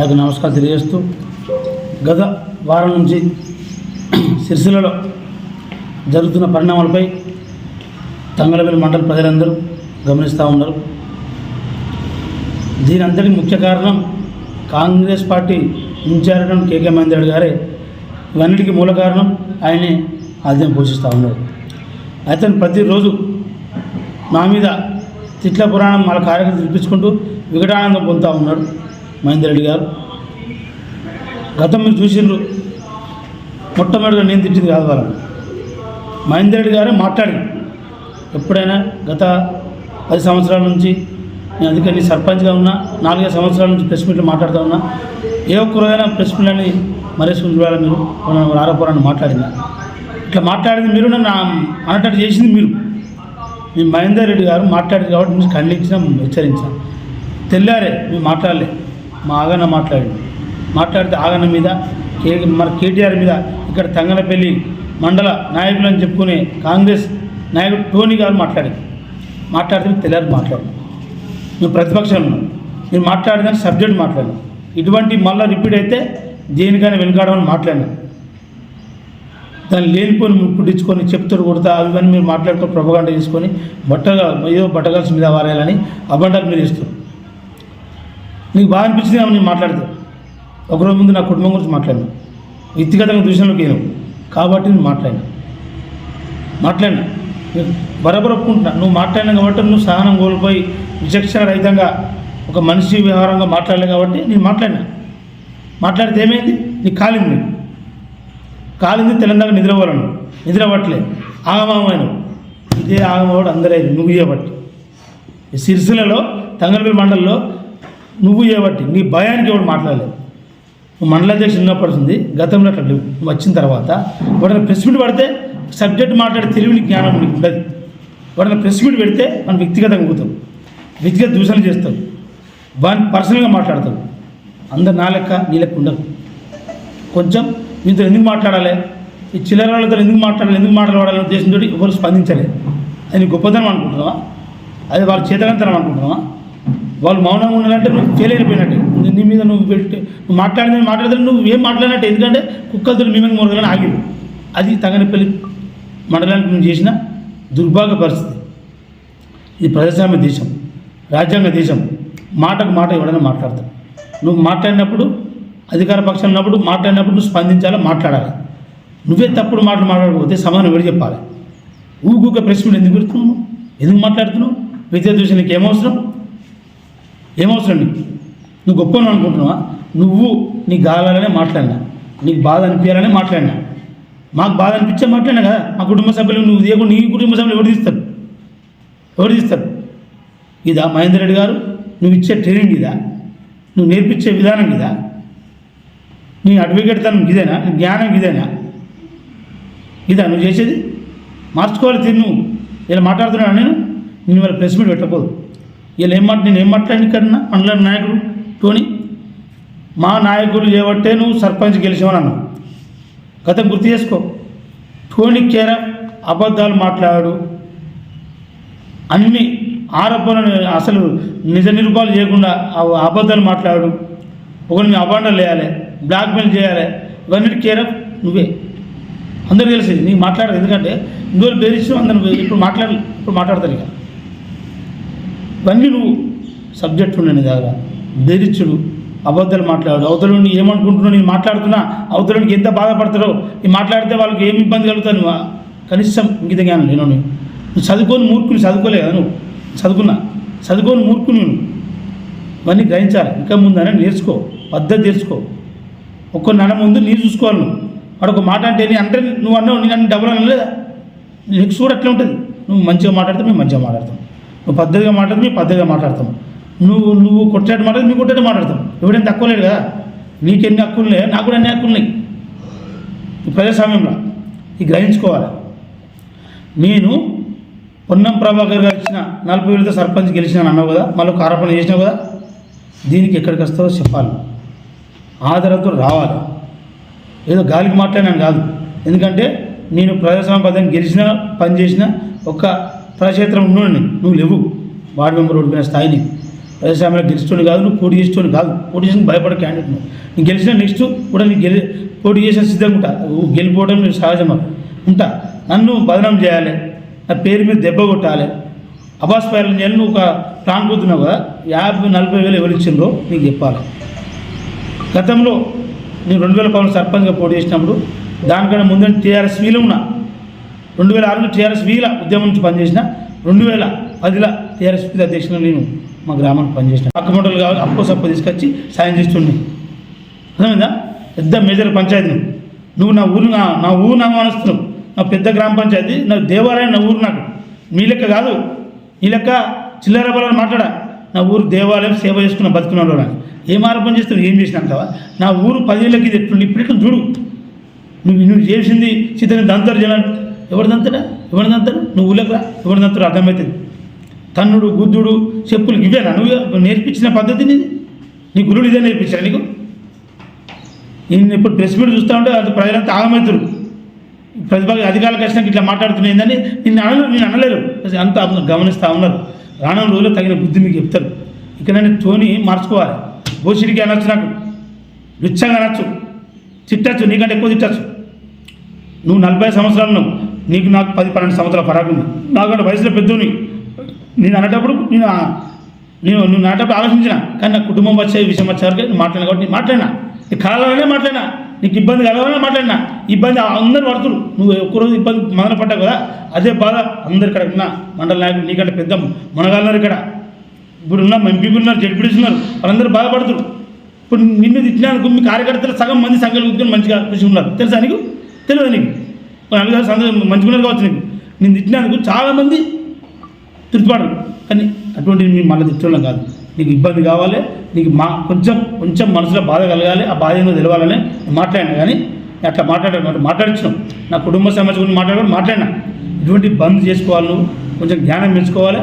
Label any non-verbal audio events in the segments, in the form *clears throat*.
నాకు నమస్కారం తెలియజేస్తూ గత వారం నుంచి సిరిసిల్లలో జరుగుతున్న పరిణామాలపై తంగళపల్లి మండల ప్రజలందరూ గమనిస్తూ ఉన్నారు. దీని అంతటి ముఖ్య కారణం Congress party incharge KK Mahender గారే. ఇవన్నిటికీ మూల కారణం ఆయనే ఆద్యం పోషిస్తూ ఉన్నారు. అతను ప్రతిరోజు మా మీద తిట్ల పురాణం వాళ్ళ కార్యక్రమం చూపించుకుంటూ వికటానందం పొందుతూ ఉన్నాడు మహేందర్ రెడ్డి గారు. గతం మీరు చూసిండ్రు. మొట్టమొదటిగా నేను తిట్టింది కాదు వాళ్ళని మహేందర్ రెడ్డి గారే మాట్లాడి ఎప్పుడైనా గత పది సంవత్సరాల నుంచి నేను అందుకని సర్పంచ్గా ఉన్నా నాలుగైదు సంవత్సరాల నుంచి ప్రెస్ మీట్లు మాట్లాడుతూ ఉన్నా ఏ ఒక్క రోజైనా ప్రెస్ మీట్లని మరేసుకుని చూడాలి మీరు? మనం ఆరోపణను మాట్లాడిందా? ఇట్లా మాట్లాడింది మీరు నన్ను అనటట్టు చేసింది మీరు. మీ మహేందర్ రెడ్డి గారు మాట్లాడింది కాబట్టి మీరు ఖండించాం హెచ్చరించాం. తెల్లారే మేము మాట్లాడలే. మా ఆగన్న మాట్లాడింది. మాట్లాడితే ఆగన్న మీద కే మన కేటీఆర్ మీద ఇక్కడ తంగనపల్లి మండల నాయకులు అని చెప్పుకునే కాంగ్రెస్ నాయకుడు టోనీ గారు మాట్లాడింది మాట్లాడితే తెలియదు మాట్లాడు. మేము ప్రతిపక్షంలో మీరు మాట్లాడదని సబ్జెక్ట్ మాట్లాడినాం ఇటువంటి మళ్ళీ రిపీట్ అయితే దేనికైనా వెనకాడమని మాట్లాడినాం దాన్ని లేనిపోని పుట్టించుకొని చెప్తారు కొడతా అవి ఇవన్నీ మీరు మాట్లాడుకొని ప్రొపగండ చేసుకొని బట్టగా ఏదో బట్టగాల్సి మీద వారేయాలని అబండాలు మీరు ఇస్తారు నీకు బాగా అనిపించింది ఏమో నేను మాట్లాడతాను ఒకరోజు ముందు నా కుటుంబం గురించి మాట్లాడినా. వ్యక్తిగతంగా దృశ్యంలోకి వెళ్ళాను కాబట్టి నేను మాట్లాడినా. మాట్లాడినా. నేను ఒప్పుకుంటున్నా. నువ్వు మాట్లాడినా కాబట్టి నువ్వు సహనం కోల్పోయి విచక్షణ రహితంగా ఒక మనిషి వ్యవహారంగా మాట్లాడలేదు కాబట్టి నేను మాట్లాడినా. మాట్లాడితే ఏమైంది? నీకు కాలింది కాలింది తెలంగాణ నిద్రపోవాలను నిద్రపట్టలే ఆగమామైన ఇదే ఆగమవాడు అందరూ నువ్వు చేయబట్టి ఈ సిరిసిల్లలో తంగలపల్లి మండలంలో నువ్వు ఏవట్టి? నీ భయానికి ఎవడు మాట్లాడలేదు? నువ్వు మండలాధ్యక్ష ఉన్నప్పటింది గతంలో అట్లా లేవు. నువ్వు వచ్చిన తర్వాత వాడిని ప్రెస్ మీట్ పడితే సబ్జెక్ట్ మాట్లాడే తెలివిని జ్ఞానం నీకు ఉండదు. వాడిని ప్రెస్ మీట్ పెడితే మనం వ్యక్తిగతంగా పోతాం. వ్యక్తిగత దూషణ చేస్తాం. వాడిని పర్సనల్గా మాట్లాడతాం. అందరు నా లెక్క నీ లెక్క ఉండదు కొంచెం మీతో ఎందుకు మాట్లాడాలి? ఈ చిల్లర వాళ్ళతో ఎందుకు మాట్లాడాలి? ఎందుకు మాట్లాడాలనే ఉద్దేశంతో ఎవరు స్పందించలేదు. అది గొప్పతనం అనుకుంటున్నావా? అది వాళ్ళ చేతనంతనం అనుకుంటున్నావా? వాళ్ళు మౌనంగా ఉండాలంటే నువ్వు ఫెయిల్ అయిపోయినట్టు నీ- మీద నువ్వు పెట్టి నువ్వు మాట్లాడిందని మాట్లాడితే నువ్వు ఏం మాట్లాడినట్టు? ఎందుకంటే కుక్కలతో మీ మీద మొరగాలని ఆగిరు. అది తగనపల్లి మండలానికి నువ్వు చేసిన దుర్భాగ్య పరిస్థితి. ఇది ప్రజాస్వామ్య దేశం రాజ్యాంగ దేశం. మాటకు మాట ఎవడైనా మాట్లాడతాడు. నువ్వు మాట్లాడినప్పుడు అధికార పక్షం ఉన్నప్పుడు మాట్లాడినప్పుడు నువ్వు స్పందించాలి మాట్లాడాలి? నువ్వే తప్పుడు మాటలు మాట్లాడకపోతే సమాధానం ఎవరు చెప్పాలి? ఊగూక ప్రెస్ ఎందుకు పెడుతున్నావు? ఎందుకు మాట్లాడుతున్నావు? విద్యా దృష్టి నీకు ఏమవసరం ఏమవసరం నీకు నువ్వు గొప్పను అనుకుంటున్నావా? నువ్వు నీ గాలాలనే మాట్లాడినా నీకు బాధ అనిపించాలనే మాట్లాడినా. మాకు బాధ అనిపించే మాట్లాడినా కదా మా కుటుంబ సభ్యులు నువ్వు తీయకుండా నీ కుటుంబ సభ్యులు ఎవరు తీస్తారు? ఎవరు తీస్తారు? ఇదా మహేందర్ రెడ్డి గారు నువ్వు ఇచ్చే ట్రైనింగ్ ఇదా? నువ్వు నేర్పించే విధానం ఇదా? నీ అడ్వకేట్ తనం ఇదేనా? నీ జ్ఞానం ఇదేనా? ఇదా నువ్వు చేసేది? మార్చుకోవాలి తిని ఇలా మాట్లాడుతున్నాను నేను? నేను వాళ్ళ ప్రెస్ మీట్ పెట్టకపోదు. వీళ్ళు ఏం మాట నేను ఏం మాట్లాడిన కన్నా మండల నాయకుడు టోనీ? మా నాయకులు చేయబట్టే నువ్వు సర్పంచ్ గెలిచావు అన్నావు గతం గుర్తు చేసుకో. టోనీ కేర అబద్ధాలు మాట్లాడు అన్ని ఆరోపణలు అసలు నిజ నిరూపాలు చేయకుండా అబద్ధాలు మాట్లాడు ఒకరిని అబాండాలు వేయాలి బ్లాక్మెయిల్ చేయాలి. ఇవన్నీ కేర్ ఆఫ్ నువ్వే. అందరూ తెలిసింది. నీకు మాట్లాడదు ఎందుకంటే ఇందులో బెదిరించు అందరు ఇప్పుడు మాట్లాడాలి ఇప్పుడు మాట్లాడతారు ఇక. ఇవన్నీ నువ్వు. సబ్జెక్ట్ ఉండని కదా? దగ్గర అబద్ధాలు మాట్లాడు. అవతల నుండి ఏమనుకుంటున్నావు? నేను మాట్లాడుతున్నా. అవతలనికి ఎంత బాధపడతారో నేను మాట్లాడితే వాళ్ళకి ఏమి ఇబ్బంది కలుగుతాను కనీసం ఇంకిత జ్ఞానం నేను. నువ్వు చదువుకొని మూర్ఖుని చదువుకోలే కదా నువ్వు. చదువుకున్నా. చదువుకొని మూర్ఖుని నువ్వు. ఇవన్నీ గ్రహించాలి. ఇంకా ముందనే నేర్చుకో. పద్ధతి తెలుసుకో ఒక్క నెల ముందు నీ చూసుకోవాలి నువ్వు. వాడు ఒక మాట అంటే నీ అంటే నువ్వు అన్నావు నేను అన్ని డబ్బులు అనలేదా నీకు చూడ అట్లా ఉంటుంది. నువ్వు మంచిగా మాట్లాడితే మేము మంచిగా మాట్లాడతాం. నువ్వు పద్ధతిగా మాట్లాడితే మేము పద్ధతిగా మాట్లాడతాం. నువ్వు నువ్వు కొట్టేట మాట్లాడితే మేము కొట్టేట మాట్లాడతాం. ఎవడైనా తక్కువ లేడు కదా. నీకు ఎన్ని హక్కులు నాకు కూడా అన్ని హక్కులు ఉన్నాయి. ప్రజాస్వామ్యంలో ఇది గ్రహించుకోవాలి. నేను పొన్నం ప్రభాకర్ గారు ఇచ్చిన నలభై వేలతో సర్పంచ్ గెలిచిన అన్నావు కదా? మళ్ళీ ఒక ఆరోపణ చేసినావు కదా? దీనికి ఎక్కడికి వస్తావో చెప్పాలి. ఆధారంతో రావాలి. ఏదో గాలికి మాట్లాడినాను కాదు. ఎందుకంటే నేను ప్రజాస్వామ్య పద్ధతిని గెలిచిన పని చేసిన ఒక ప్రజాక్షేత్రం ఉన్నోడిని. నువ్వు లేవు. వార్డు మెంబర్ ఓడిపోయిన స్థాయిని. ప్రజాస్వామ్యంలో గెలిచేటోని కాదు నువ్వు పోటీ చేసేటోని కాదు. పోటీ చేసిన భయపడే క్యాండిడేట్ నువ్వు. నీకు గెలిచిన నెక్స్ట్ కూడా నీకు గెలి పోటీ చేసే సిద్ధంగా ఉంటా. నువ్వు గెలిపోవడం నీకు సహజమా? ఉంటా. నన్ను బదనం చేయాలి. నా పేరు మీద దెబ్బ కొట్టాలి. అబాస్ పైర్లు నేను నువ్వు ఒక ప్లాన్ కూతున్నావు కదా? యాభై నలభై వేలు ఎవరు ఇచ్చిండ్రో నీకు చెప్పాలి. గతంలో నేను రెండు వేల పవన్ సర్పంచ్గా పోటీ చేసినప్పుడు దానికన్నా ముందు టీఆర్ఎస్ వీలు ఉన్నా రెండు వేల ఆరులో టీఆర్ఎస్ వీల ఉద్యమం నుంచి పనిచేసిన రెండు వేల పదిల టీఆర్ఎస్ వీల అధ్యక్షులు నేను మా గ్రామానికి పనిచేసిన. పక్క మండలు కావాలి అప్పు సప్పు తీసుకొచ్చి సాయం చేస్తుండే. అర్థమైందా? పెద్ద మేజర్ పంచాయతీ నువ్వు నువ్వు నా ఊరు నా ఊరు నా మానస్తున్నావు నా పెద్ద గ్రామ పంచాయతీ నా దేవాలయం నా ఊరు నాకు. మీ లెక్క కాదు. మీ లెక్క చిల్లర బలని మాట్లాడా. నా ఊరు దేవాలయం సేవ చేసుకున్న బతుకున్నాడు నాకు. ఏం ఆరోపణ చేస్తున్నావు? ఏం చేసినాంటావా? నా ఊరు పదేళ్ళకి ఇది ఎట్లు ఇప్పుడు చూడు. నువ్వు నువ్వు చేసింది సీతని దంతారు ఎవరిదంతడా ఎవరిదంతడు నువ్వు ఊళ్ళకరా ఎవరిదంతడు అర్థమవుతుంది. తన్నుడు గుద్దుడు చెప్పులు ఇవేనా? నువ్వు నేర్పించిన పద్ధతి నీది? నీ గురుడు ఇదే నేర్పించాడు నీకు? నేను ఇప్పుడు ప్రెస్ మీట్ చూస్తూ ఉంటే అది ప్రజలంతా ఆగమవుతురు. ప్రతిభ అధికారులకు వచ్చినాక ఇట్లా మాట్లాడుతున్నాయిందని నిన్ను అనలు నేను అనలేరు. అంత గమనిస్తూ ఉన్నారు. రానున్న రోజుల్లో తగిన బుద్ధి మీకు చెప్తారు. ఇక నేను మార్చుకోవాలి. బోసిడికి అనొచ్చు నాకు. రుచ్చంగా అనొచ్చు. తిట్టచ్చు. నీకంటే ఎక్కువ తిట్టచ్చు. నువ్వు నలభై సంవత్సరాలు నువ్వు నీకు నాకు పది పన్నెండు సంవత్సరాల పరాగం నాకు నాకంటే వయసులో పెద్దోని. నేను అనేటప్పుడు నేను నేను నువ్వు నాటప్పుడు ఆలోచించిన. కానీ నా కుటుంబం వచ్చే విషయం వచ్చేవరకు నేను మాట్లాడిన కాబట్టి నేను మాట్లాడినా. నీ కాలంలోనే మాట్లాడినా. నీకు ఇబ్బంది కలవాలనే మాట్లాడినా. ఇబ్బంది అందరు పడుతురు. నువ్వు ఒక్కరోజు ఇబ్బంది మొదలు పడ్డావు కదా? అదే బాధ అందరు ఇక్కడ ఉన్న. మండల నాయకులు నీకంటే పెద్ద మునగాలన్నారు ఇక్కడ ఇప్పుడు ఉన్న ఎంపీలు ఉన్నారు జడ్పీడీస్ ఉన్నారు. వాళ్ళందరూ బాధపడుతురు. ఇప్పుడు నిన్ను తిట్టినానికి మీ కార్యకర్తలు సగం మంది సంఖ్యలు కూర్చొని మంచిగా కృషి ఉన్నారు. తెలుసా నీకు? తెలియదు నీకు? నాన్నగారు సందర్భం మంచిగా కావచ్చు నీకు. నేను తిట్టినందుకు చాలామంది తిరుగుతుపడరు కానీ అటువంటి మేము మళ్ళీ తిట్టడం కాదు. నీకు ఇబ్బంది కావాలి నీకు మా కొంచెం కొంచెం మనసులో బాధ కలగాలి ఆ బాధ ఏదో తెలవాలని మాట్లాడినా కానీ అట్లా మాట్లాడాను మాట్లాడించినాం నా కుటుంబ సమస్య గురించి మాట్లాడడం మాట్లాడినా. ఇటువంటి బంద్ చేసుకోవాలి నువ్వు కొంచెం జ్ఞానం పెంచుకోవాలి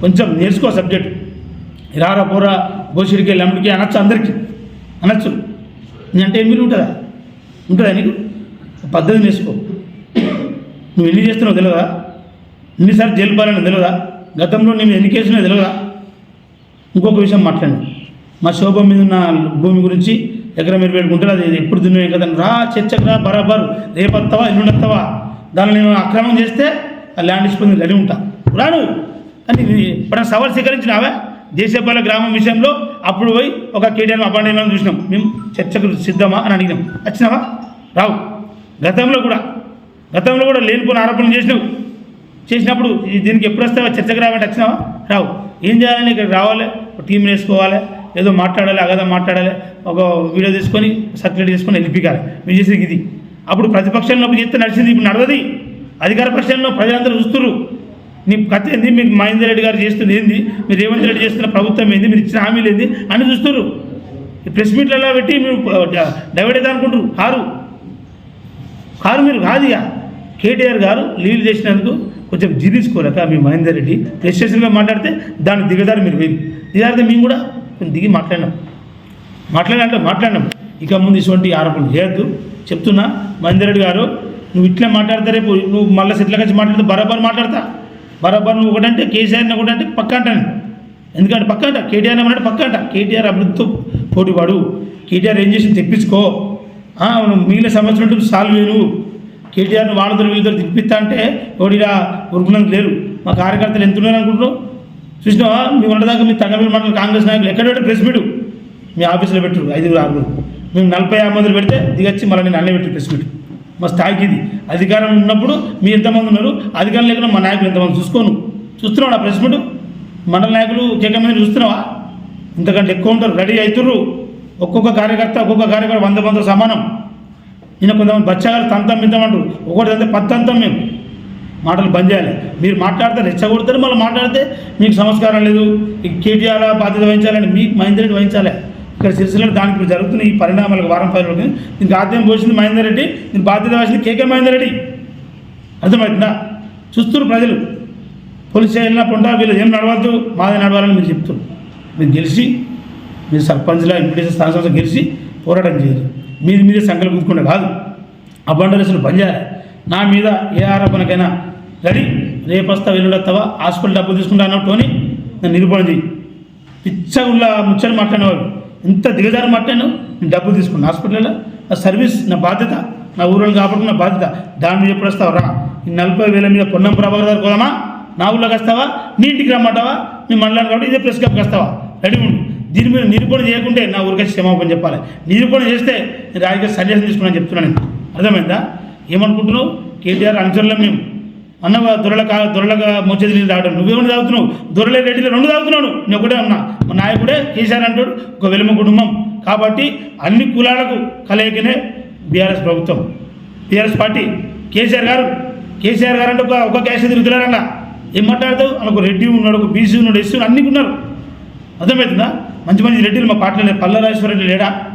కొంచెం నేర్చుకో సబ్జెక్ట్. రారా పోరా బోసిడికి లమ్మిడికి అనొచ్చు అందరికీ. అనొచ్చు. నీ అంటే ఏమి ఉంటుందా? ఉంటుందా నీకు? పద్ధతి నేర్చుకో. నువ్వు ఎన్ని చేస్తున్నావు తెలియదా ఎన్నిసార్లు జైలు పాలన తెలియదా గతంలో నేను ఎన్ని కేసులో తెలియదా ఇంకొక విషయం మాట్లాడండి. మా శోభం మీద ఉన్న భూమి గురించి ఎకరం మీరు పెట్టుకుంటారు అది ఎప్పుడు దున్నే కదా? రా చర్చకు రా బరాబర్. రేపు ఎల్లుండి వస్తావా దాన్ని నేను అక్రమం చేస్తే ఆ ల్యాండ్ ఇచ్చుకుని కలిగి ఉంటా. రాను కానీ ఇది ఇప్పుడు సవాల్ స్వీకరించినావా? దేశపాల గ్రామం విషయంలో అప్పుడు పోయి ఒక కేటీఆర్ అపాయింట్మెంట్ చూసినాం. మేము చర్చకు సిద్ధమా అని అడిగినాం. వచ్చినావా? రావు. గతంలో కూడా గతంలో కూడా లేనిపోని ఆరోపణలు చేసినావు. చేసినప్పుడు దీనికి ఎప్పుడు వస్తావా? చర్చకు రావంటే వచ్చినావా? రావు. ఏం చేయాలని ఇక్కడ రావాలి? ఒక టీం వేసుకోవాలి. ఏదో మాట్లాడాలి అగదా మాట్లాడాలి. ఒక వీడియో తీసుకొని సర్క్యులేట్ చేసుకొని వెళ్ళిపోయాలి మీరు చేసేది ఇది. అప్పుడు ప్రతిపక్షంలో చేస్తే నడిచింది ఇప్పుడు నడవది. అధికార పక్షంలో ప్రజలందరూ చూస్తున్నారు నీ కథ ఏంది? మీకు మహేందర్ రెడ్డి గారు చేస్తుంది ఏంది? మీరు రేవంత్ రెడ్డి చేస్తున్న ప్రభుత్వం ఏంది? మీరు ఇచ్చిన హామీలు ఏంది? అని చూస్తున్నారు ఈ ప్రెస్ మీట్లలో పెట్టి మీరు డైవర్ట్ అవుతా అనుకుంటారు కారు. కారు మీరు కాదు ఇక. కేటీఆర్ గారు లీడ్ చేసినందుకు కొంచెం జీర్ణించుకోలేక మీ మహేందర్ రెడ్డి ప్రెస్ మాట్లాడితే దాన్ని దిగదారు మీరు వేరు. దిగారితే మేము కూడా కొంచెం దిగి మాట్లాడినాం. మాట్లాడాలంటే మాట్లాడినాం. ఇక ముందు ఇటువంటి ఆరోపణలు చేయొద్దు. చెప్తున్నా మహేందర్ రెడ్డి గారు నువ్వు ఇట్లా మాట్లాడతా రేపు నువ్వు మళ్ళీ సెట్ల వచ్చి మాట్లాడితే బరాబర్ మాట్లాడతా. బరాబర్ నువ్వు ఒకటంటే కేసీఆర్ని ఒకటంటే పక్క అంటాను. ఎందుకంటే పక్క అంట. కేటీఆర్ ఏమన్నాడు? పక్క అంట. కేటీఆర్ అభివృద్ధితో పోటీపాడు. కేటీఆర్ ఏం చేసి తెప్పించుకో మిగిలిన సమస్యలు సాల్వ్ చేయను. కేటీఆర్ని వాళ్ళతో వీళ్ళతో తిప్పిస్తా అంటే ఎవడిరా ఉరుకునందుకు లేరు. మా కార్యకర్తలు ఎంత ఉన్నారు అనుకుంటున్నావు? చూసినావా? మీ ఉండదాకా మీ తగ్గబిల్ మండలం కాంగ్రెస్ నాయకులు ఎక్కడ పెట్టు ప్రెస్ మీట్. మీ ఆఫీసులో పెట్టరు ఐదుగురు ఆరుగురు. మేము నలభై యాభై మందిని పెడితే దిగచ్చి మళ్ళీ నేను అన్నీ పెట్టి ప్రెస్ మీట్. మా స్థాయికి ఇది. అధికారం ఉన్నప్పుడు మీ ఎంతమంది ఉన్నారు? అధికారం లేకుండా మా నాయకులు ఎంతమంది చూసుకోను. చూస్తున్నావు నా ప్రెస్ మీట్? మండల నాయకులు కేక చూస్తున్నావా? ఇంతకంటే ఎక్కువ ఉంటారు. రెడీ అవుతుర్రు. ఒక్కొక్క కార్యకర్త ఒక్కొక్క కార్యకర్త వంద మంది సమానం. ఈయన కొంతమంది బచ్చాగారు తంతం మింతమంటారు ఒకటి అంతే పత్తంతం మేము. మాటలు బంద్ చేయాలి. మీరు మాట్లాడితే రెచ్చగొడతారు మళ్ళీ మాట్లాడితే మీకు సంస్కారం లేదు. కేటీఆర్ బాధ్యత వహించాలని మీకు మహేందర్ రెడ్డి వహించాలి. ఇక్కడ సిరిసిల్లలో దానికి ఇప్పుడు జరుగుతున్న ఈ పరిణామాలకు వారం పది రోజులు. దీనికి ఆద్యం పోసింది మహేందర్ రెడ్డి దీనికి బాధ్యత వహించింది కేకే మహేందర్ రెడ్డి అర్థమవుతుందా? చూస్తున్నారు ప్రజలు. పోలీస్ స్టేషన్లో పొండా వీళ్ళు ఏం నడవద్దు మాది నడవాలని మీరు చెప్తున్నారు. మీరు గెలిచి మీరు సర్పంచ్లా ఎంపీటీసీ స్థానం గెలిచి పోరాటం చేయాలి. మీది మీదే సంకల్పం కూర్చుకుంటే కాదు అబండరేషన్ పని చేయాలి నా మీద ఏ ఆరోపణకైనా రెడీ? రేపస్తా వస్తా వస్తావా హాస్పిటల్ డబ్బులు తీసుకుంటా అన్నట్టు అని నేను నిరూపణ చేయి పిచ్చగుళ్ళ ముచ్చని మాట్లాడినవాడు. ఎంత దిగజారు మాట్లాడాను నేను డబ్బు తీసుకున్నా హాస్పిటల్లో ఆ సర్వీస్ నా బాధ్యత నా ఊళ్ళో కాపాడుకున్న బాధ్యత. దాని మీద ఎప్పుడు వస్తావు రా నలభై వేల మీద పొన్నం ప్రభాకర్ గారు కోదామా నా ఊళ్ళోకి వస్తావా నీ ఇంటికి రమ్మంటావా? మీ మండలానికి కాబట్టి ఇదే ప్రెస్ క్లబ్కి వస్తావా? రెడీ ఉండు. దీని మీద నిరూపణ చేయకుంటే నా ఊరికే క్షమాపణ చెప్పాలి. నిరూపణ చేస్తే నేను రాజకీయ సన్యాసం తీసుకున్నాను చెప్తున్నాను నేను. అర్థమైందా? ఏమనుకుంటున్నావు? కేటీఆర్ అనుచరులం మేము. అన్న దొరల కా దొరలగా మోచేది నీళ్ళు తాగడం. నువ్వేమని తాగుతున్నావు? దొరలే రెడ్డిలో రెండు తాగుతున్నాను. నేను ఒకటే ఉన్నా మా నాయకుడే కేసీఆర్ అంటాడు ఒక వెలుమ కుటుంబం. కాబట్టి అన్ని కులాలకు కలయికనే బీఆర్ఎస్ ప్రభుత్వం. BRS party. కేసీఆర్ గారు కేసీఆర్ గారు అంటే ఒక ఒక క్యాష్ తిరుగుతున్నారన్న ఏం మాట్లాడతావు? అని ఒక రెడ్డి ఉన్నాడు ఒక బీసీ ఉన్నాడు ఎస్సీ ఉన్నాడు, అన్ని ఉన్నారు. అర్థమవుతుందా? మంచి మంచి రెడ్డిలు మా పార్టీలో లేరు పల్ల లేడా?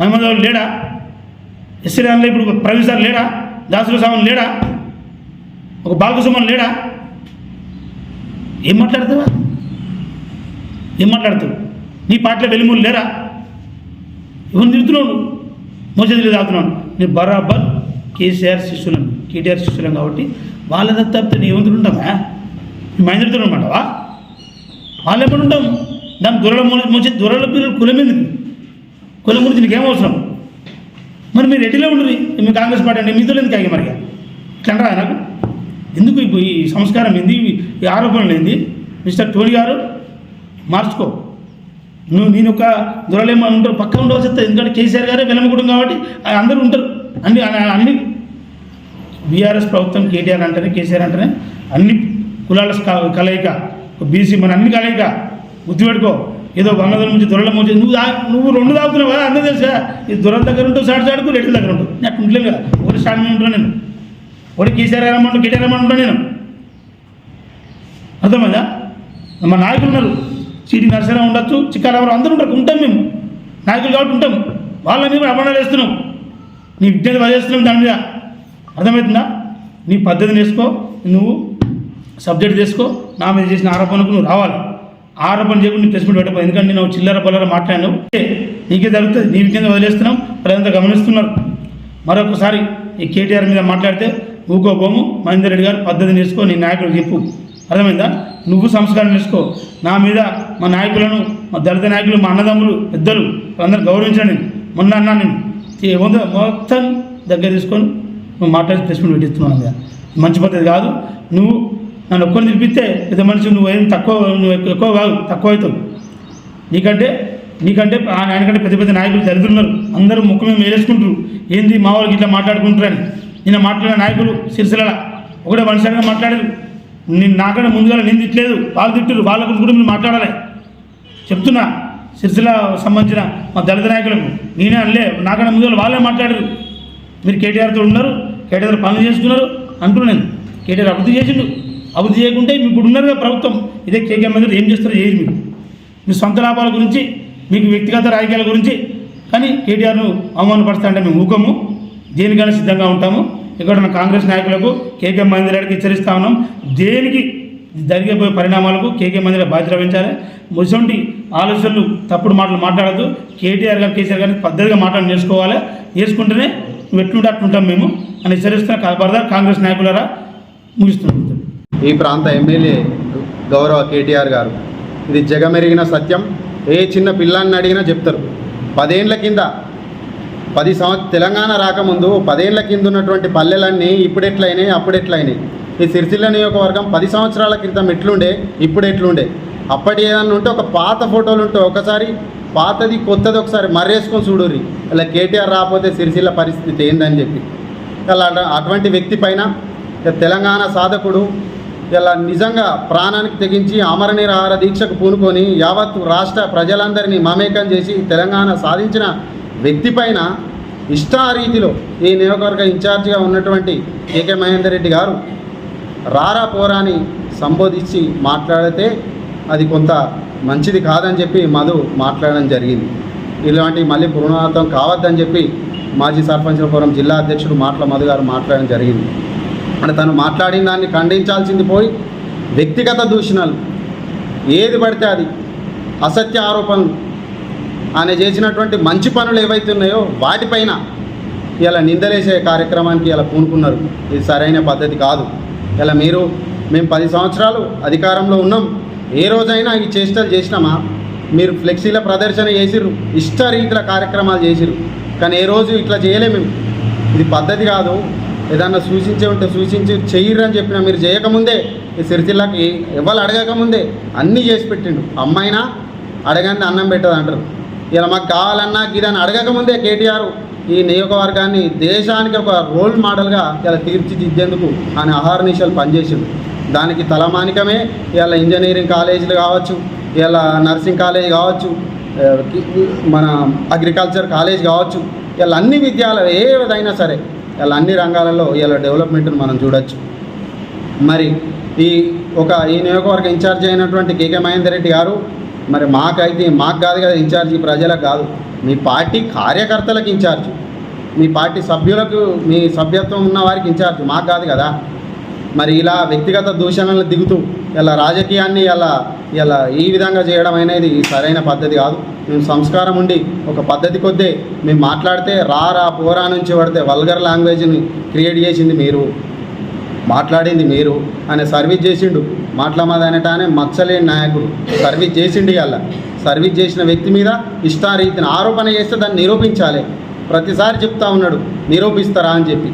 మహమ్మద్ లేడా? ఎస్సీ రాన్లో ఇప్పుడు ప్రవీణ్ లేడా? దాసుల సామాన్ లేడా? ఒక బాలకుసుమన్ లేడా? ఏం మాట్లాడతావా? ఏం మాట్లాడతావు? నీ పాటలో వెలుములు లేరా? ఇవన్నీ తిడుతున్నావు మోసేది తాగుతున్నాను. నేను బరాబర్ కేసీఆర్ శిష్యులను కేటీఆర్ శిష్యులం కాబట్టి వాళ్ళ దత్తాపితే నీ ఏమంతులు ఉంటామా మీ మహేంద్రతో ఉండమంటావా వాళ్ళు ఎప్పుడు ఉంటాం దాని దొరల మంచి దొరల పిల్లలు కులం ఎందుకు? కులం గురించి నీకేం అవసరం? మరి మీరు రెడ్డిలో ఉండరు మీ కాంగ్రెస్ పార్టీ అంటే మీతో ఎందుకు ఆగి మరి? ఇట్లా నాకు? ఎందుకు ఇప్పుడు ఈ సంస్కారం ఏంది? ఈ ఆరోపణలు ఏంది? మిస్టర్ టోనీ గారు మార్చుకో. నువ్వు నేను ఒక దొరలేమో ఉంటారు పక్క ఉండవలసి వస్తుంది. ఎందుకంటే కేసీఆర్ గారే వెలమకూడదు కాబట్టి అందరూ ఉంటారు. అన్ని అన్ని బీఆర్ఎస్ ప్రభుత్వం కేటీఆర్ అంటేనే కేసీఆర్ అంటేనే అన్ని కులాల కలయిక. బీసీ మన అన్ని కాలేక గుర్తు పెట్టుకో. ఏదో బంగాళ నుంచి దొరల నుంచి నువ్వు నువ్వు రెండు తాగుతున్నావా అందరూ తెలుసా? ఈ దొరల దగ్గర ఉంటావు సాడు సాడుకు రెడ్డి దగ్గర ఉంటావు నాకు ఉండలేదు కదా. ఒకటి స్టాండ్ ఉంటాను నేను. ఒకటి కేసీఆర్ రమ్మంటు కేటీఆర్ రమ్మంటా నేను. అర్థమైందా? మా నాయకులు ఉన్నారు. సిటీ నరసరావు ఉండొచ్చు చిక్కారావు అందరూ ఉంటారు. ఉంటాం మేము. నాయకులు కాబట్టి ఉంటాం. వాళ్ళ మీద అపణాలు వేస్తున్నాం. నీ విద్యను వదిలేస్తున్నాం దాని మీద. అర్థమవుతుందా? నీ పద్ధతి నేర్చుకో నువ్వు సబ్జెక్ట్ తీసుకో నా మీద చేసిన ఆరోపణకు నువ్వు రావాలి. ఆరోపణ చేయకుండా నువ్వు ప్రెస్ మీట్ ఎందుకంటే నేను చిల్లర పొల్లర మాట్లాడినావు. నీకే జరుగుతుంది. నీ కింద వదిలేస్తున్నాం. ప్రజలంతా గమనిస్తున్నారు. మరొకసారి ఈ కేటీఆర్ మీద మాట్లాడితే ఊకోపోము మహేందర్ రెడ్డి గారు పద్ధతి నేర్చుకో నీ నాయకుడు చెప్పు. అర్థమైందా? నువ్వు సంస్కారం నేర్చుకో. నా మీద మా నాయకులను మా దళిత నాయకులు మా అన్నదమ్ములు పెద్దలు అందరూ గౌరవించండి మొన్న అన్నా నేను. మొత్తం దగ్గర తీసుకొని నువ్వు మాట్లాడి ప్రెస్ మీట్ పెట్టిస్తున్నాను మంచి పద్ధతి కాదు. నువ్వు నన్ను ఒక్కరిని తినిపిస్తే పెద్ద మనిషి నువ్వు ఏం తక్కువ నువ్వు ఎక్కువ కావు కాదు తక్కువ అవుతావు. నీకంటే నీకంటే ఆ- ఆయనకంటే పెద్ద పెద్ద నాయకులు దళితున్నారు అందరూ ముఖం మీద ఏంది మా వాళ్ళకి ఇట్లా మాట్లాడుకుంటారని నిన్న మాట్లాడిన నాయకులు సిరిసిల్ల. ఒకటే వన్సైడ్గా మాట్లాడారు. నేను నాకంటే ముందుగా నేను తిట్టలేదు వాళ్ళు తిట్టారు వాళ్ళ గురించి కూడా మీరు మాట్లాడాలి. చెప్తున్నా సిరిసిల్ల సంబంధించిన మా దళిత నాయకులకు. నేనే అనలే. నాకన్నా ముందుగా వాళ్ళే మాట్లాడారు. మీరు కేటీఆర్తో ఉన్నారు. కేటీఆర్ పనులు చేసుకున్నారు అంటున్నాను కేటీఆర్ అభివృద్ధి చేసిండు. అభివృద్ధి చేయకుంటే మీకు ఇప్పుడు ఉన్నారు కదా ప్రభుత్వం. ఇదే కేకే మంది ఏం చేస్తారో చేయరు మీరు మీ సొంత లాభాల గురించి మీకు వ్యక్తిగత రాజకీయాల గురించి కానీ కేటీఆర్ను అవమానపరుస్తా అంటే మేము ఊకము. దేనికైనా సిద్ధంగా ఉంటాము. ఇక్కడ ఉన్న కాంగ్రెస్ నాయకులకు కేకే మహేందర్ రెడ్డికి హెచ్చరిస్తా ఉన్నాం. దేనికి జరిగిపోయే పరిణామాలకు కేకే మహేందర్ బాధ్యత వహించాలి. ముసంటి ఆలోచనలు తప్పుడు మాటలు మాట్లాడద్దు. కేటీఆర్ గారు కేసీఆర్ గారిని పద్ధతిగా మాటలు నేర్చుకోవాలి. నేర్చుకుంటేనే నువ్వు ఎట్లుంటే అట్లుంటాం మేము అని హెచ్చరిస్తున్న బరదార్ కాంగ్రెస్ నాయకులరా. ముగిస్తున్నాం ఈ ప్రాంత ఎమ్మెల్యే గౌరవ కేటీఆర్ గారు. ఇది జగమెరిగిన సత్యం. ఏ చిన్న పిల్లాన్ని అడిగినా చెప్తారు. పదేండ్ల కింద పది సంవత్సరం తెలంగాణ రాకముందు పదేళ్ళ కింద ఉన్నటువంటి పల్లెలన్నీ ఇప్పుడు ఎట్లయినాయి అప్పుడు ఎట్లయినాయి ఈ సిరిసిల్ల నియోజకవర్గం పది సంవత్సరాల క్రితం ఎట్లుండే ఇప్పుడు ఎట్లుండే అప్పటి ఏదన్నా ఉంటే ఒక పాత ఫోటోలు ఉంటే ఒకసారి పాతది కొత్తది ఒకసారి మర్రేసుకొని చూడుర్రి. ఇలా కేటీఆర్ రాకపోతే సిరిసిల్ల పరిస్థితి ఏందని చెప్పి. అలా అటువంటి వ్యక్తి పైన తెలంగాణ సాధకుడు ఇలా నిజంగా ప్రాణానికి తెగించి అమరనిరాహార దీక్షకు పూనుకొని యావత్ రాష్ట్ర ప్రజలందరినీ మమేకం చేసి తెలంగాణ సాధించిన వ్యక్తి పైన ఇష్టారీతిలో ఈ నియోజకవర్గ ఇన్ఛార్జిగా ఉన్నటువంటి కేకే మహేందర్ రెడ్డి గారు రారా పోరాని సంబోధించి మాట్లాడితే అది కొంత మంచిది కాదని చెప్పి మధు మాట్లాడడం జరిగింది. ఇలాంటి మళ్ళీ పునరావృతం కావద్దని చెప్పి మాజీ సర్పంచుల ఫోరం జిల్లా అధ్యక్షుడు మాటల మధు గారు మాట్లాడడం జరిగింది. అంటే తను మాట్లాడిన దాన్ని ఖండించాల్సింది పోయి వ్యక్తిగత దూషణలు. ఏది పడితే అది అసత్య ఆరోపణలు. ఆయన చేసినటువంటి మంచి పనులు ఏవైతే ఉన్నాయో వాటిపైన ఇలా నిందలేసే కార్యక్రమానికి ఇలా పూనుకున్నారు. ఇది సరైన పద్ధతి కాదు. ఇలా మీరు మేము పది సంవత్సరాలు అధికారంలో ఉన్నాం. ఏ రోజైనా ఈ చేష్టలు చేసినామా? మీరు ఫ్లెక్సీల ప్రదర్శన చేసిరు ఇష్ట రీతిలో కార్యక్రమాలు చేసిరు కానీ ఏ రోజు ఇట్లా చేయలేము ఇది పద్ధతి కాదు. ఏదన్నా సూచించే ఉంటే సూచించి చెయ్యరు అని చెప్పిన మీరు చేయకముందే ఈ సిరిసిల్లకి ఎవరు అడగకముందే అన్నీ చేసి పెట్టిండు. అమ్మాయినా అడగండి అన్నం పెట్టదు అంటారు. ఇలా మాకు కావాలన్నా ఇదని అడగకముందే కేటీఆర్ ఈ నియోజకవర్గాన్ని దేశానికి ఒక రోల్ మోడల్గా ఇలా తీర్చిదిద్దేందుకు ఆయన అహర్నిశలు పనిచేసిండు. దానికి తలమానికమే ఇలా ఇంజనీరింగ్ కాలేజీలు కావచ్చు ఇలా నర్సింగ్ కాలేజ్ కావచ్చు మన అగ్రికల్చర్ కాలేజ్ కావచ్చు ఇలా అన్ని విద్యాలయాలు ఏదైనా సరే ఇలా అన్ని రంగాలలో ఇలా డెవలప్మెంట్ను మనం చూడొచ్చు. మరి ఈ ఒక ఈ నియోజకవర్గ ఇన్ఛార్జ్ అయినటువంటి కేకే మహేందర్ రెడ్డి గారు మరి మాకైతే మాకు కాదు కదా ఇన్ఛార్జ్ ప్రజలకు కాదు. మీ పార్టీ కార్యకర్తలకు ఇన్ఛార్జ్. మీ పార్టీ సభ్యులకు మీ సభ్యత్వం ఉన్న వారికి ఇన్ఛార్జ్. మాకు కాదు కదా. మరి ఇలా వ్యక్తిగత దూషణలు దిగుతూ ఇలా రాజకీయాన్ని ఇలా ఇలా ఈ విధంగా చేయడం అనేది సరైన పద్ధతి కాదు. మేము సంస్కారం ఉండి ఒక పద్ధతి కొద్దే మేము మాట్లాడితే రా రా పోరా నుంచి పడితే వల్గర్ లాంగ్వేజ్ని క్రియేట్ చేసింది మీరు. మాట్లాడింది మీరు. అనే సర్వీస్ చేసిండు మాట్లాడమది అనటానే మచ్చలేని నాయకుడు. సర్వీస్ చేసిండు ఇవాళ. సర్వీస్ చేసిన వ్యక్తి మీద ఇష్టారీతిని ఆరోపణ చేస్తే దాన్ని నిరూపించాలి. ప్రతిసారి చెప్తా ఉన్నాడు నిరూపిస్తారా? అని చెప్పి.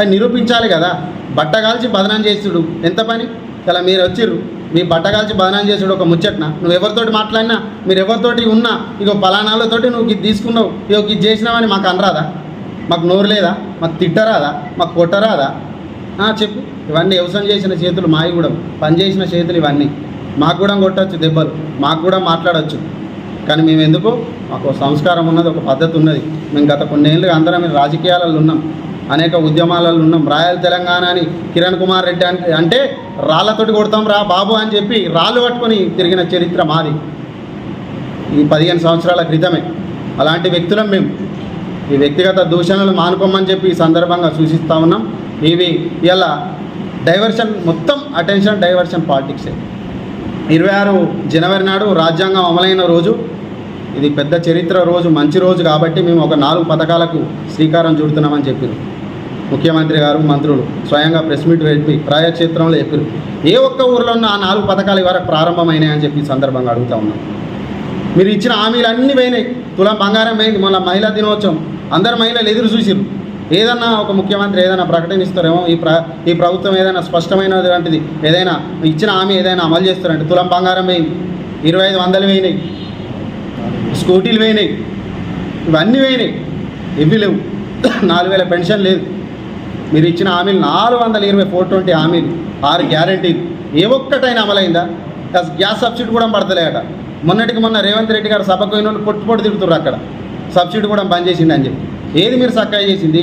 అది నిరూపించాలి కదా. బట్ట కాల్చి బదనం చేస్తుడు. ఎంత పని? ఇలా మీరు వచ్చిర్రు. మీ బట్టగాల్చి బాణాలు చేసాడు ఒక ముచ్చట్న. నువ్వు ఎవరితోటి మాట్లాడినా మీరు ఎవరితోటి ఉన్నా ఇగో పలానాలతోటి నువ్వు ఇది తీసుకున్నావు ఇగో ఇది చేసినావని మాకు అనరాదా? మాకు నోరు లేదా? మాకు తిట్టరాదా మాకు కొట్టరాదా చెప్పు. ఇవన్నీ వ్యవసాయం చేసిన చేతులు మావి కూడా. పని చేసిన చేతులు ఇవన్నీ. మాకు కూడా కొట్టచ్చు దెబ్బలు. మాకు కూడా మాట్లాడవచ్చు కానీ మేము ఎందుకు మాకు సంస్కారం ఉన్నది ఒక పద్ధతి ఉన్నది. మేము గత కొన్నేళ్ళుగా అందరం రాజకీయాలలో ఉన్నాం. అనేక ఉద్యమాలలో ఉన్నాం. రాయల్ తెలంగాణ అని కిరణ్ కుమార్ రెడ్డి అంటే అంటే రాళ్ళతోటి కొడతాం రా బాబు అని చెప్పి రాళ్ళు పట్టుకొని తిరిగిన చరిత్ర మాది. ఈ పదిహేను సంవత్సరాల క్రితమే. అలాంటి వ్యక్తులం మేము. ఈ వ్యక్తిగత దూషణలు మానుకోమని చెప్పి ఈ సందర్భంగా సూచిస్తూ ఉన్నాం. ఇవి ఇలా డైవర్షన్ మొత్తం అటెన్షన్ డైవర్షన్ పాలిటిక్సే. ఇరవై ఆరు జనవరి నాడు రాజ్యాంగం అమలైన రోజు ఇది పెద్ద చరిత్ర రోజు మంచి రోజు కాబట్టి మేము ఒక నాలుగు పథకాలకు శ్రీకారం చుడుతున్నామని చెప్పారు. ముఖ్యమంత్రి గారు మంత్రులు స్వయంగా ప్రెస్ మీట్ పెట్టి ప్రాయక్షేత్రంలో చెప్పారు. ఏ ఒక్క ఊరిలో ఉన్న ఆ నాలుగు పథకాలు ఇవరకు ప్రారంభమైనాయని చెప్పి సందర్భంగా అడుగుతా ఉన్నాం. మీరు ఇచ్చిన హామీలన్నీ పోయినాయి. తులం బంగారం పోయింది. మొన్న మహిళా దినోత్సవం. అందరు మహిళలు ఎదురు చూసిరు ఏదన్నా ఒక ముఖ్యమంత్రి ఏదైనా ప్రకటనిస్తారేమో ఈ ప్ర ఈ ప్రభుత్వం ఏదైనా స్పష్టమైనటువంటిది ఏదైనా ఇచ్చిన హామీ ఏదైనా అమలు చేస్తారంటే తులం బంగారం పోయింది. ఇరవై ఐదు వందలు పోయినాయి. స్కూటీలు పోయినాయి ఇవన్నీ పోయినాయి ఇవి లేవు. నాలుగు వేల పెన్షన్ లేదు. మీరు ఇచ్చిన హామీలు నాలుగు వందల ఇరవై ఫోర్ ట్వంటీ హామీలు ఆరు గ్యారంటీలు. ఏ ఒక్కటైనా అమలైందా? ప్లస్ గ్యాస్ సబ్సిడీ కూడా పడతలేట మొన్నటికి మొన్న రేవంత్ రెడ్డి గారు సభకు పోయిన వాళ్ళు పొట్టు పొట్టు తిడుతున్నారు అక్కడ. సబ్సిడీ కూడా బంద్ చేసింది అని చెప్పి. ఏది మీరు చక్కగా చేసింది?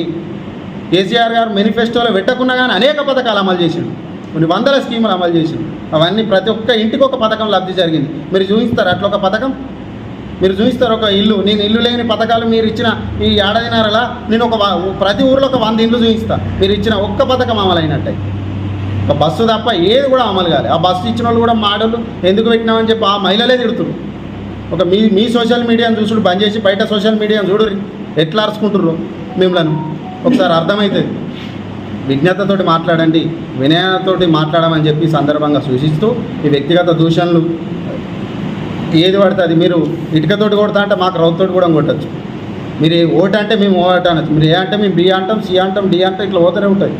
కేసీఆర్ గారు మేనిఫెస్టోలో పెట్టకున్నా కానీ అనేక పథకాలు అమలు చేసిండు. కొన్ని వందల స్కీములు అమలు చేసిండు. అవన్నీ ప్రతి ఒక్క ఇంటికి ఒక పథకం లబ్ధి జరిగింది. మీరు చూపిస్తారు అట్లా ఒక పథకం? మీరు చూపిస్తారు ఒక ఇల్లు. నేను ఇల్లు లేని పథకాలు మీరు ఇచ్చిన ఈ ఏడాదిన్నరలా నేను ఒక ప్రతి ఊర్లో ఒక వంద ఇల్లు చూపిస్తా. మీరు ఇచ్చిన ఒక్క పథకం అమలైనట్టే ఒక బస్సు తప్ప ఏది కూడా అమలు కాదు ఆ బస్సు ఇచ్చిన వాళ్ళు కూడా మాడలు ఎందుకు పెట్టినామని చెప్పి ఆ మహిళలే తిడుతున్నారు ఒక మీ మీ సోషల్ మీడియాను చూసుడు బంద్ చేసి బయట సోషల్ మీడియాను చూడు ఎట్లా అరుచుకుంటుర్రు మిమ్మల్ని? ఒకసారి అర్థమవుతుంది విజ్ఞతతోటి మాట్లాడండి వినయంతోటి మాట్లాడమని చెప్పి సందర్భంగా సూచిస్తూ ఈ వ్యక్తిగత దూషణలు ఏది పడితే అది మీరు ఇటుకతోటి కొడతా అంటే మాకు రౌతోటి కూడా కొట్టచ్చు. మీరు ఏ ఓటు అంటే మేము ఓట అనొచ్చు. మీరు ఏ అంటే మేము బి అంటాం సి అంటాం డి అంటాం ఇట్లా పోతూనే ఉంటుంది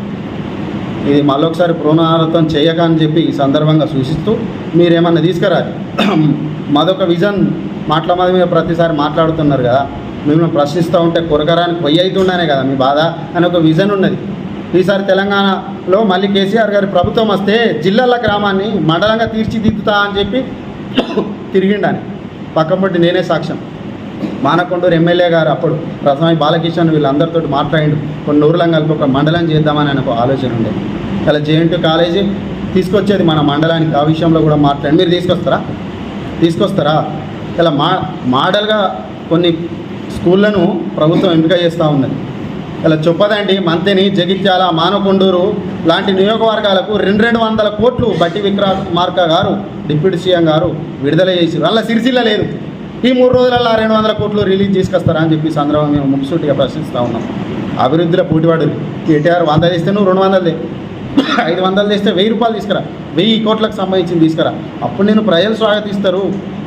ఇది మళ్ళొకసారి పునరావృతం చేయక అని చెప్పి ఈ సందర్భంగా సూచిస్తూ మీరేమన్నా తీసుకురాలి. *clears throat* మాదొక విజన్ మాటల మీద మీరు ప్రతిసారి మాట్లాడుతున్నారు కదా మిమ్మల్ని ప్రశ్నిస్తూ ఉంటే కొరకరానికి పొయ్యి అవుతుండనే కదా మీ బాధ అని ఒక విజన్ ఉన్నది. ఈసారి తెలంగాణలో మళ్ళీ కేసీఆర్ గారి ప్రభుత్వం వస్తే జిల్లాల గ్రామాన్ని మండలంగా తీర్చిదిద్దుతా అని చెప్పి తిరిగిండని పక్కపట్టి నేనే సాక్ష్యం. మానకొండూరు ఎమ్మెల్యే గారు అప్పుడు ప్రథమ బాలకిషన్ వీళ్ళందరితో మాట్లాడిండు. కొన్ని ఊర్లం కలిపి ఒక మండలం చేద్దామని ఆయన ఒక ఆలోచన ఉండే. అలా జేఎన్టీ కాలేజీ తీసుకొచ్చేది మన మండలానికి. ఆ విషయంలో కూడా మాట్లాడి మీరు తీసుకొస్తారా? తీసుకొస్తారా? ఇలా మా మోడల్గా కొన్ని స్కూళ్ళను ప్రభుత్వం ఎంపిక చేస్తూ ఉన్నది ఇలా చెప్పదండి మంతెని జగిత్యాల మానకొండూరు లాంటి నియోజకవర్గాలకు రెండు రెండు వందల కోట్లు బట్టి విక్రమార్క గారు డిప్యూటీ సీఎం గారు విడుదల చేసారు అలా సిరిసిల్ల లేదు. ఈ మూడు రోజులలో రెండు వందల కోట్లు రిలీజ్ తీసుకొస్తారా అని చెప్పి సందర్భంగా మేము ముఖ్సూటిగా ప్రశ్నిస్తూ ఉన్నాం. అభివృద్ధిలో పోటీవాడు కేటీఆర్ వంద చేస్తే నువ్వు రెండు వందలు ఐదు వందలు చేస్తే వెయ్యి రూపాయలు తీసుకురా. వెయ్యి కోట్లకు సంబంధించింది తీసుకురా. అప్పుడు నేను ప్రజలు స్వాగతిస్తారు.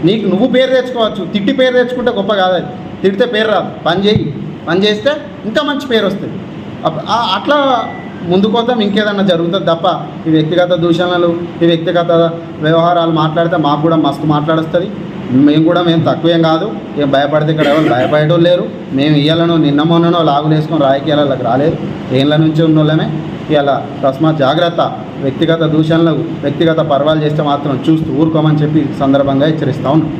నీకు నువ్వు పేరు తెచ్చుకోవచ్చు. తిట్టి పేరు తెచ్చుకుంటే గొప్ప కాదు తిడితే పేరు రాదు. పని చేయి. పని చేస్తే ఇంకా మంచి పేరు వస్తుంది. అట్లా ముందుకోద్దాం ఇంకేదన్నా జరుగుతుంది తప్ప ఈ వ్యక్తిగత దూషణలు ఈ వ్యక్తిగత వ్యవహారాలు మాట్లాడితే మాకు కూడా మస్తు మాట్లాడొస్తుంది. మేము కూడా మేము తక్కువేం కాదు. ఏం భయపడితే ఇక్కడ ఎవరు భయపడేటోళ్ళు లేరు. మేము ఇయ్యాలను నిన్న మొన్ననో లాగులేసుకొని రాజకీయాలకు రాలేదు. ఏళ్ళ నుంచి ఉన్నోళ్ళమే. ఇలా తస్మాత్ జాగ్రత్త. వ్యక్తిగత దూషణలు వ్యక్తిగత పర్వాలు చేస్తే మాత్రం చూస్తూ ఊరుకోమని చెప్పి సందర్భంగా హెచ్చరిస్తా ఉన్నాం.